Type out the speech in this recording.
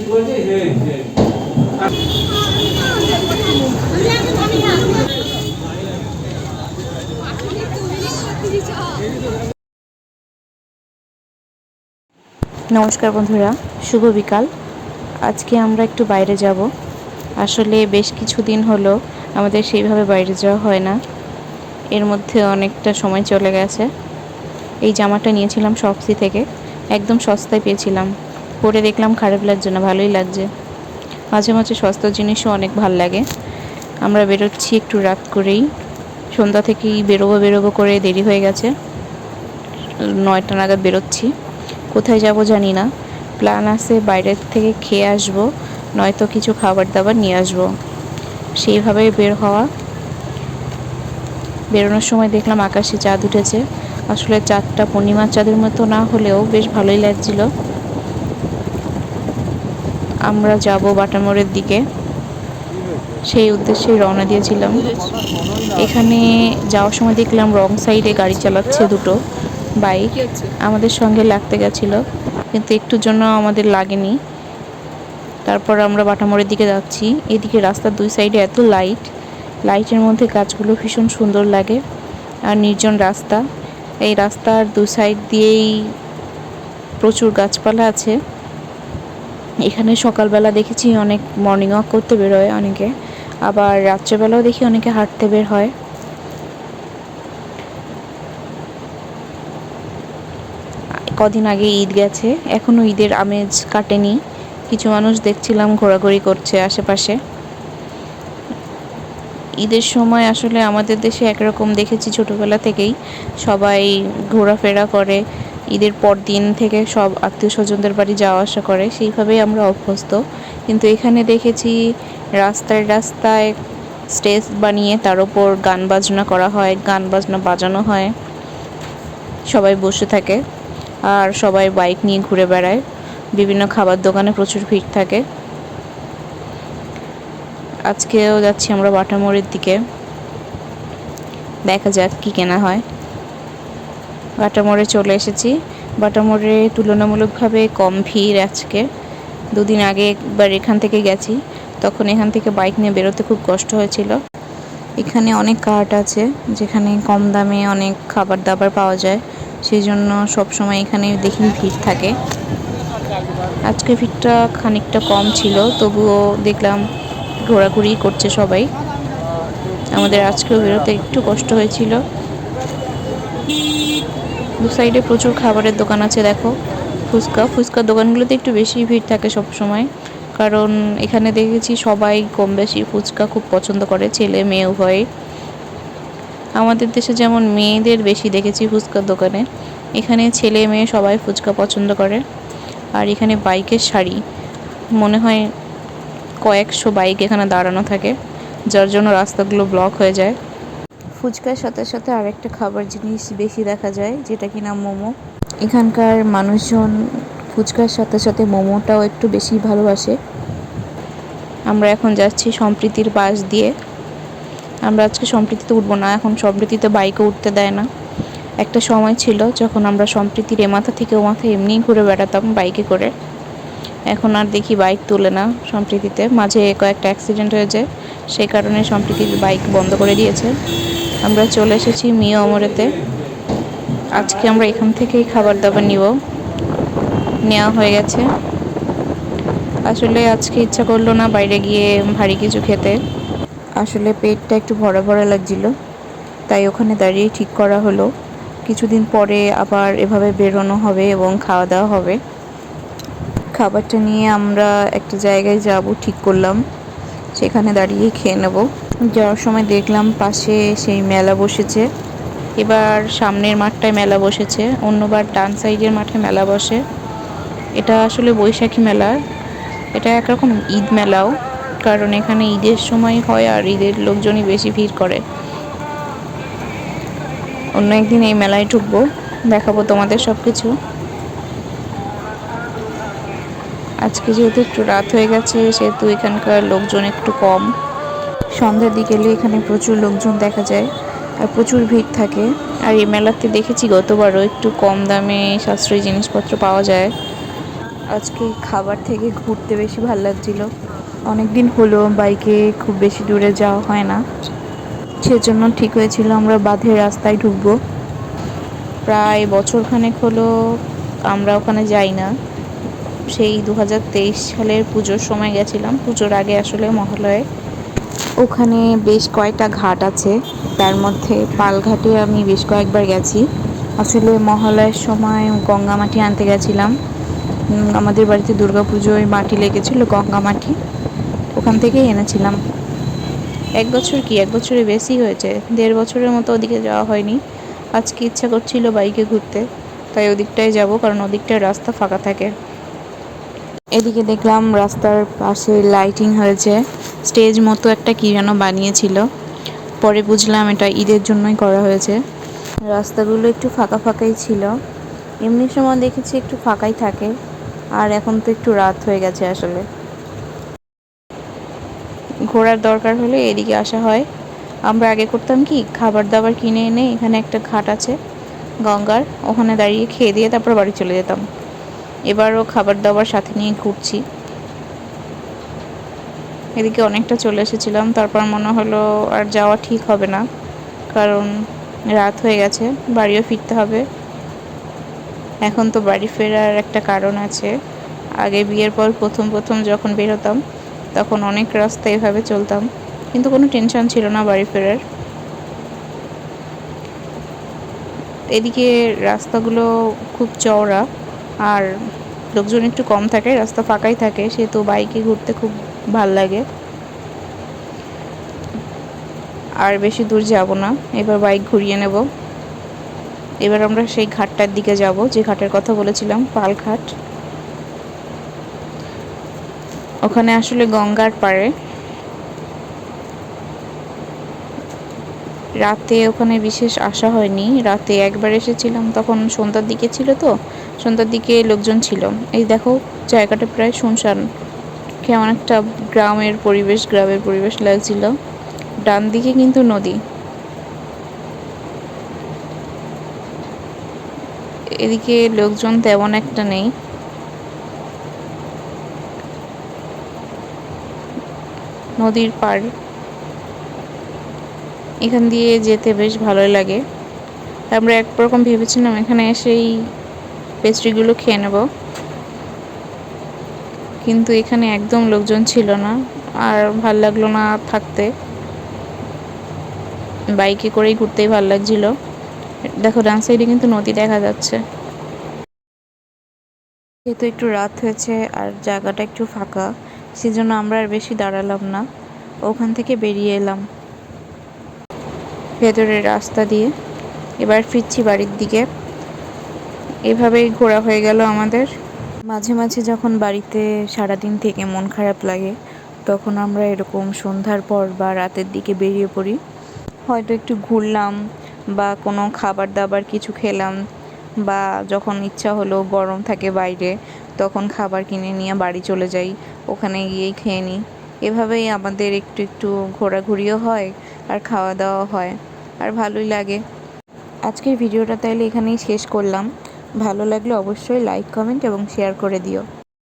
নমস্কার বন্ধুরা, শুভ বিকাল। আজকে আমরা একটু বাইরে যাব। আসলে বেশ কিছুদিন হলো আমাদের সেইভাবে বাইরে যাওয়া হয় না। এর মধ্যে অনেকটা সময় চলে গেছে। এই জামাটা নিয়েছিলাম শপসি থেকে, একদম সস্তায় পেয়েছিলাম। পরে দেখলাম খারাপ লাগছে না, ভালোই লাগছে। মাঝে মাঝে সস্তা জিনিসও অনেক ভালো লাগে। আমরা বেরোচ্ছি একটু রাত করেই। সন্ধ্যা থেকেই বেরোবো বেরোবো করে দেরি হয়ে গেছে। নয়টা নাগাদ বেরোচ্ছি। কোথায় যাব জানি না। প্ল্যান আছে বাইরের থেকে খেয়ে আসব, নয়তো কিছু খাবার দাবার নিয়ে আসব। সেইভাবেই বের হওয়া। বেরোনোর সময় দেখলাম আকাশে চাঁদ উঠেছে। আসলে চাঁদটা পূর্ণিমার চাঁদের মতো না হলেও বেশ ভালোই লাগছিল। আমরা যাব বাটামোড়ের দিকে। সেই উদ্দেশ্যেই রওনা দিয়েছিলাম। এখানে যাওয়ার সময় দেখলাম রং সাইডে গাড়ি চালাচ্ছে দুটো বাইক। আমাদের সঙ্গে লাগতে গেছিল, কিন্তু একটুর জন্য আমাদের লাগেনি। তারপর আমরা বাটামোড়ের দিকে যাচ্ছি। এদিকে রাস্তার দুই সাইডে এত লাইট, লাইটের মধ্যে গাছগুলো ভীষণ সুন্দর লাগে আর নির্জন রাস্তা। এই রাস্তার দু সাইড দিয়েই প্রচুর গাছপালা আছে। এখানে সকালবেলা দেখেছি অনেক মর্নিং ওয়াক করতে বেরোয় অনেকে। আবার রাত্রেবেলাও দেখি অনেকে হাঁটতে বের হয়। কদিন আগে ঈদ গেছে এখনও ঈদের আমেজ কাটেনি। কিছু মানুষ দেখছিলাম ঘোরাঘুরি করছে আশেপাশে। ঈদের সময় আসলে আমাদের দেশে একরকম দেখেছি ছোটোবেলা থেকেই সবাই ঘোরাফেরা করে ঈদের পর দিন থেকে সব আত্মীয় স্বজনদের বাড়ি যাওয়া আসা করে, সেইভাবেই আমরা অভ্যস্ত। কিন্তু এখানে দেখেছি রাস্তায় রাস্তায় স্টেজ বানিয়ে তার ওপর গান বাজনা করা হয়, গান বাজনা বাজানো হয়। সবাই বসে থাকে আর সবাই বাইক নিয়ে ঘুরে বেড়ায়। বিভিন্ন খাবার দোকানে প্রচুর ভিড় থাকে। আজকেও যাচ্ছি আমরা বাটামোড়ের দিকে। দেখা যাক কি কেনা হয়। বাটামোড়ে চলে এসেছি। বাটামোড়ে তুলনামূলকভাবে কম ভিড় আজকে। দুদিন আগে একবার এখান থেকে গেছি। তখন এখান থেকে বাইক নিয়ে বেরোতে খুব কষ্ট হয়েছিল। এখানে অনেক কার্ট আছে, যেখানে কম দামে অনেক খাবার দাবার পাওয়া যায়। সেই জন্য সবসময় এখানে দেখি ভিড় থাকে। আজকে ভিড়টা খানিকটা কম ছিল, তবুও দেখলাম ঘোরাঘুরি করছে সবাই। আমাদের আজকেও বেরোতে একটু কষ্ট হয়েছিল। দু সাইডে প্রচুর খাবারের দোকান আছে, দেখো। ফুচকা, ফুচকার দোকানগুলোতে একটু বেশি ভিড় থাকে সব সময় কারণ এখানে দেখেছি সবাই কম বেশি ফুচকা খুব পছন্দ করে, ছেলে, মেয়ে, উভয়। আমাদের দেশে যেমন মেয়েদের বেশি দেখেছি ফুচকার দোকানে। এখানে ছেলে, মেয়ে সবাই ফুচকা পছন্দ করে। আর এখানে বাইকের শাড়ি। মনে হয় কয়েকশো বাইক এখানে দাঁড়ানো থাকে, যার জন্য রাস্তাগুলো ব্লক হয়ে যায়। ফুচকার সাথে সাথে আরেকটা খাবার জিনিস বেশি দেখা যায়, যেটা কিনা মোমো। এখানকার মানুষজন ফুচকার সাথে সাথে মোমোটাও একটু বেশি ভালোবাসে। আমরা এখন যাচ্ছি সম্প্রীতির পাশ দিয়ে। আমরা আজকে সম্প্রীতিতে উঠবো না, এখন সম্প্রীতিতে বাইকে উঠতে দেয় না। একটা সময় ছিল যখন আমরা সম্প্রীতির এ মাথা থেকে ও মাথা এমনিই ঘুরে বেড়াতাম বাইকে করে। এখন আর দেখি বাইক তুলে না সম্প্রীতিতে। মাঝে কয়েকটা অ্যাক্সিডেন্ট হয়ে যায় সেই কারণে সম্প্রীতির বাইক বন্ধ করে দিয়েছে। আমরা চলে এসেছি মিও অমরেতে। আজকে আমরা এখান থেকেই খাবার দাবার নিব। নেওয়া হয়ে গেছে। আসলে আজকে ইচ্ছা করল না বাইরে গিয়ে ভারী কিছু খেতে। আসলে পেটটা একটু ভরা ভরা লাগছিল। তাই ওখানে দাঁড়িয়ে ঠিক করা হলো। কিছুদিন পরে আবার এভাবে বেরোনো হবে এবং খাওয়া দাওয়া হবে। খাবারটা নিয়ে আমরা একটা জায়গায় যাব, ঠিক করলাম। সেখানে দাঁড়িয়ে খেয়ে নেব। যাওয়ার সময় দেখলাম পাশে সেই মেলা বসেছে। এবার সামনের মাঠটায় মেলা বসেছে, অন্যবার ডান সাইডের মাঠে মেলা বসে। এটা আসলে বৈশাখী মেলা, এটা একরকম ঈদ মেলাও, কারণ এখানে ঈদের সময় হয় আর ঈদের লোকজনই বেশি ভিড় করে। অন্য একদিন এই মেলায় ঢুকবো, দেখাবো তোমাদের সব কিছু আজকে যেহেতু একটু রাত হয়ে গেছে, সেহেতু এখানকার লোকজন একটু কম। সন্ধ্যার দিকে এলে এখানে প্রচুর লোকজন দেখা যায় আর প্রচুর ভিড় থাকে। আর এই মেলাতে দেখেছি গতবারও একটু কম দামে সাশ্রয়ী জিনিসপত্র পাওয়া যায়। আজকে খাবার থেকে ঘুরতে বেশি ভালো লাগছিল। অনেক দিন হলো বাইকে খুব বেশি দূরে যাওয়া হয় না। সেজন্য ঠিক হয়েছিল আমরা বাঁধের রাস্তায় ঢুকবো। প্রায় বছরখানেক হলো আমরা ওখানে যাই না। সেই দু হাজার তেইশ সালের পুজোর সময় গেছিলাম। পুজোর আগে আসলে মহালয়ে। ওখানে বেশ কয়েকটা ঘাট আছে। তার মধ্যে পালঘাটে আমি বেশ কয়েকবার গেছি। আসলে মহালয়ের সময় গঙ্গা মাটি আনতে গেছিলাম। আমাদের বাড়িতে দুর্গা পুজোয় মাটি লেগেছিল গঙ্গা মাটি। ওখান থেকেই এনেছিলাম। এক বছর কি? এক বছরে বেশি হয়েছে। দেড় বছরের মতো ওদিকে যাওয়া হয়নি। আজকে ইচ্ছা করছিল বাইকে ঘুরতে। তাই ওদিকটায় যাব কারণ ওদিকটায় রাস্তা ফাঁকা থাকে। এদিকে দেখলাম রাস্তার পাশে লাইটিং হয়েছে। স্টেজ মতো একটা কি যেন বানিয়েছিল। পরে বুঝলাম এটা ঈদের জন্যই করা হয়েছে। রাস্তাগুলো একটু ফাঁকা ফাঁকাই ছিল। এমনি সময় দেখেছি একটু ফাঁকাই থাকে। আর এখন তো একটু রাত হয়ে গেছে আসলে। ঘোরার দরকার হলে এদিকে আসা হয়। আমরা আগে করতাম কি, খাবার দাবার কিনে এনে এখানে একটা ঘাট আছে, গঙ্গার। ওখানে দাঁড়িয়ে খেয়ে দিয়ে তারপর বাড়ি চলে যেতাম। এবারও খাবার দাবার সাথে নিয়ে ঘুরছি। এদিকে অনেকটা চলে এসেছিলাম। তারপর মনে হলো আর যাওয়া ঠিক হবে না, কারণ রাত হয়ে গেছে, বাড়িও ফিরতে হবে। এখন তো বাড়ি ফেরার একটা কারণ আছে। আগে বিয়ের পর প্রথম প্রথম যখন বেরোতাম তখন অনেক রাস্তা এভাবে চলতাম, কিন্তু কোনো টেনশন ছিল না বাড়ি ফেরার। এদিকে রাস্তাগুলো খুব চওড়া, আর লোকজন একটু কম থাকে, রাস্তা ফাঁকাই থাকে, সেহেতু বাইকে ঘুরতে খুব ভালো লাগে। আর বেশি দূর যাব না। এবার বাইক ঘুরিয়ে নেব। এবার আমরা সেই ঘাটটার দিকে যাব, যে ঘাটের কথা বলেছিলাম পালঘাট ওখানে আসলে গঙ্গার পাড়ে। রাতে ওখানে বিশেষ আসা হয়নি। রাতে একবার এসেছিলাম, তখন সন্ধ্যার দিকে ছিল তো। সন্ধ্যার দিকে লোকজন ছিল। এই দেখো, জায়গাটা প্রায় শুনশান। কেমন একটা গ্রামের পরিবেশ গ্রামের পরিবেশ লাগছিল। ডান দিকে কিন্তু নদী। এদিকে লোকজন তেমন একটা নেই। নদীর পাড় এখান দিয়ে যেতে বেশ ভালোই লাগে। আমরা একরকম ভেবেছিলাম এখানে এসেই পেস্ট্রিগুলো খেয়ে নেব। কিন্তু এখানে একদম লোকজন ছিল না। আর ভালো লাগল না থাকতে। বাইকে করেই ঘুরতেই ভালো লাগছিল। দেখো, ডান সাইডে কিন্তু নদী দেখা যাচ্ছে। যেহেতু একটু রাত হয়েছে আর জায়গাটা একটু ফাঁকা, সেজন্য আমরা আর বেশি দাঁড়ালাম না। ওখান থেকে বেরিয়ে এলাম। ভেতরের রাস্তা দিয়ে। এবার ফিরছি বাড়ির দিকে। এভাবেই ঘোরা হয়ে গেল আমাদের। মাঝে মাঝে যখন বাড়িতে সারাদিন থেকে মন খারাপ লাগে, তখন আমরা এরকম সন্ধ্যার পর বা রাতের দিকে বেরিয়ে পড়ি। হয়তো একটু ঘুরলাম বা কোনো খাবার দাবার কিছু খেলাম বা যখন ইচ্ছা হলো গরম থাকে বাইরে, তখন খাবার কিনে নিয়ে বাড়ি চলে যাই, ওখানে গিয়েই খেয়ে নিই। এভাবেই আমাদের একটু একটু ঘোরাঘুরিও হয় আর খাওয়া দাওয়া হয়, আর ভালোই লাগে। আজকের ভিডিওটা তাইলে এখানেই শেষ করলাম। ভালো লাগলে অবশ্যই লাইক কমেন্ট এবং শেয়ার করে দিও।